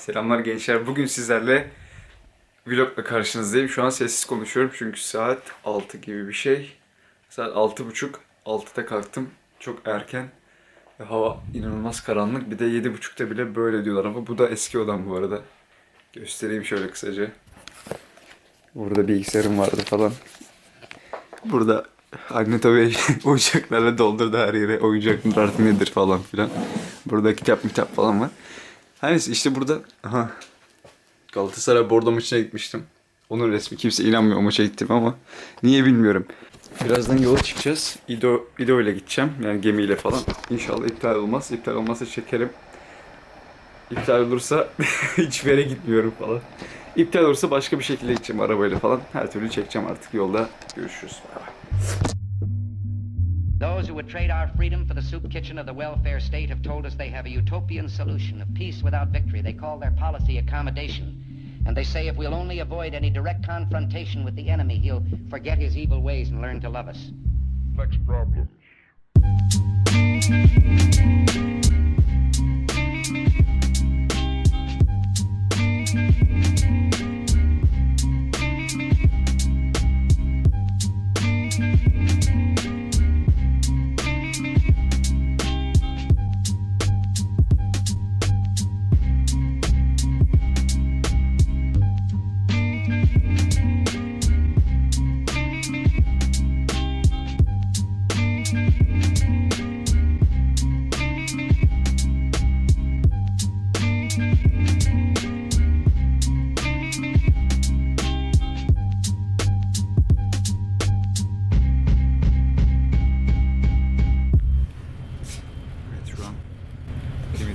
Selamlar gençler. Bugün sizlerle vlogla karşınızdayım. Şu an sessiz konuşuyorum çünkü saat 6 gibi bir şey. Saat 6.30. 6'da kalktım. Çok erken. Hava inanılmaz karanlık. Bir de 7.30'da bile böyle diyorlar ama bu da eski odam bu arada. Göstereyim şöyle kısaca. Burada bilgisayarım vardı falan. Burada anne tabii oyuncaklarla doldurdu her yere. Oyuncaklar artık nedir falan filan. Burada kitap kitap falan var. Her neyse işte burada aha, Galatasaray Bordo maçına gitmiştim. Onun resmi kimse inanmıyor o maça gittim ama niye bilmiyorum. Birazdan yola çıkacağız. İdo, İdo ile gideceğim. Yani gemiyle falan. İnşallah iptal olmaz. İptal olmazsa çekerim. İptal olursa hiçbir yere gitmiyorum falan. İptal olursa başka bir şekilde gideceğim arabayla falan. Her türlü çekeceğim artık yolda. Görüşürüz. Bay bay. Would trade our freedom for the soup kitchen of the welfare state have told us they have a utopian solution of peace without victory. They call their policy accommodation. And they say if we'll only avoid any direct confrontation with the enemy, he'll forget his evil ways and learn to love us. Next problem. Evet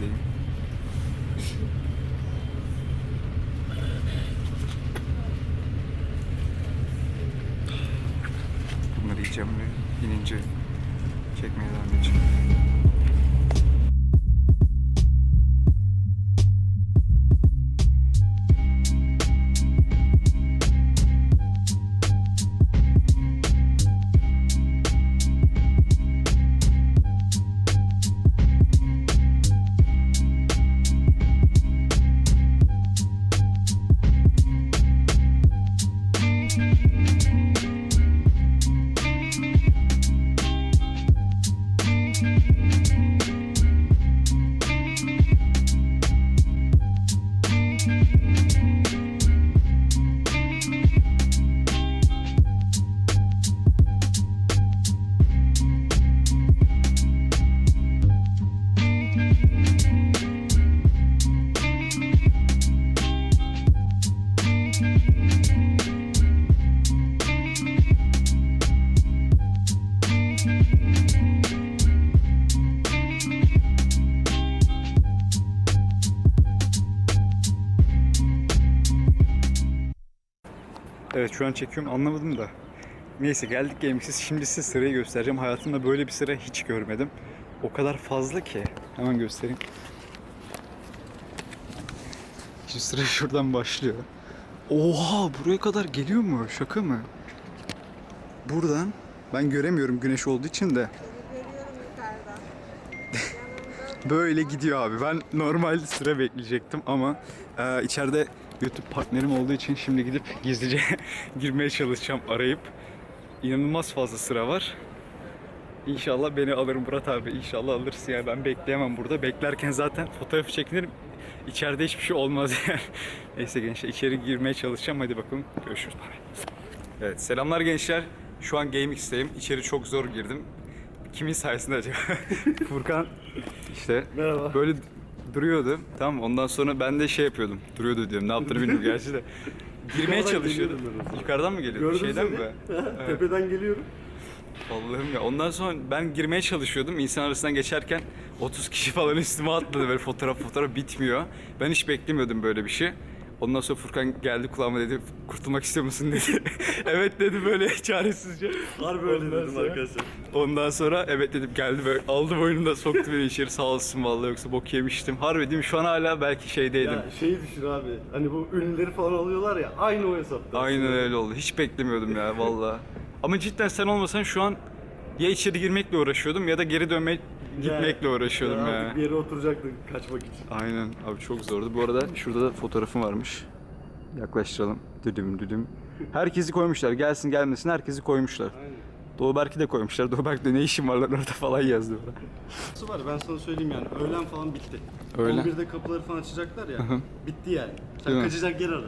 gemideyim. Bunları yiyeceğim ve inince çekmeye devam edeceğim. Evet şu an çekiyorum anlamadım da. Neyse geldik GameX'iz. Şimdi size sırayı göstereceğim. Hayatımda böyle bir sıra hiç görmedim. O kadar fazla ki. Hemen göstereyim. Şimdi sıra şuradan başlıyor. Oha buraya kadar geliyor mu? Şaka mı? Buradan ben göremiyorum güneş olduğu için de. Böyle gidiyor abi. Ben normal sıra bekleyecektim ama e, içeride YouTube partnerim olduğu için şimdi gidip gizlice girmeye çalışacağım arayıp. İnanılmaz fazla sıra var. İnşallah beni alır Murat abi. İnşallah alırsın ya. Ben bekleyemem burada. Beklerken zaten fotoğrafı çekinirim. İçeride hiçbir şey olmaz yani. Neyse gençler içeri girmeye çalışacağım. Hadi bakalım. Görüşürüz. Evet selamlar gençler. Şu an GameX'teyim. İçeri çok zor girdim. Kimin sayesinde acaba? Furkan işte Merhaba. böyle duruyordu. Tamam ondan sonra ben de şey yapıyordum. Duruyordu diyorum. Ne yaptığını bilmiyorum gerçi de. Girmeye Yukarıdan çalışıyordum. geliyordum ben o zaman. Yukarıdan mı geliyordu? Gördüm Şeyden seni. mi? Evet. Tepeden geliyorum. Allah'ım ya. Ondan sonra ben girmeye çalışıyordum. İnsan arasından geçerken 30 kişi falan üstüme atladı. Böyle fotoğraf fotoğraf bitmiyor. Ben hiç beklemiyordum böyle bir şey. Ondan sonra Furkan geldi kulağıma dedi kurtulmak istiyor musun dedi. evet dedi böyle çaresizce. Harbi öyle Ondan dedim sonra- arkadaşlar. Ondan sonra evet dedim geldi böyle aldı boynumda soktu beni içeri sağ olsun vallahi yoksa bok yemiştim. Harbi değil mi? Şu an hala belki şeydeydim. Ya şeyi düşün abi. Hani bu ünlüleri falan alıyorlar ya. Aynı o hesapta. Aynen öyle oldu. Hiç beklemiyordum ya vallahi. Ama cidden sen olmasan şu an ya içeri girmekle uğraşıyordum ya da geri dönmeye gitmekle uğraşıyordum Ya ya. artık Bir yere oturacaktın kaçmak için. Aynen abi çok zordu. Bu arada şurada da fotoğrafım varmış. Yaklaştıralım. Düdüm düdüm. Herkesi koymuşlar. Gelsin gelmesin herkesi koymuşlar. Aynen. Doğu Berk'i de koymuşlar. Doğu Berk de ne işin var lan orada falan yazdı bana. Su var ben sana söyleyeyim yani öğlen falan bitti. Öyle. 11'de kapıları falan açacaklar ya. bitti yani. Sen Değil kaçacak yer ara.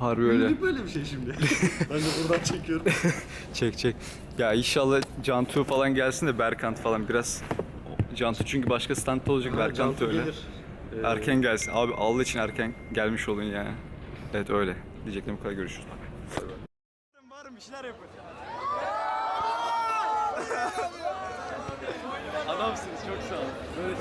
Harbi öyle. Öyle. böyle bir şey şimdi. ben de buradan çekiyorum. Çek çek. Ya inşallah Cantu falan gelsin de Berkant falan biraz. Cantu çünkü başka standta olacak. Berkant öyle. gelir. Ee, Erken gelsin. Abi Allah için erken gelmiş olun yani. Evet öyle. Diyeceklerim bu kadar görüşürüz. Var bir şeyler yapın. Adamsınız çok sağ olun. Böyle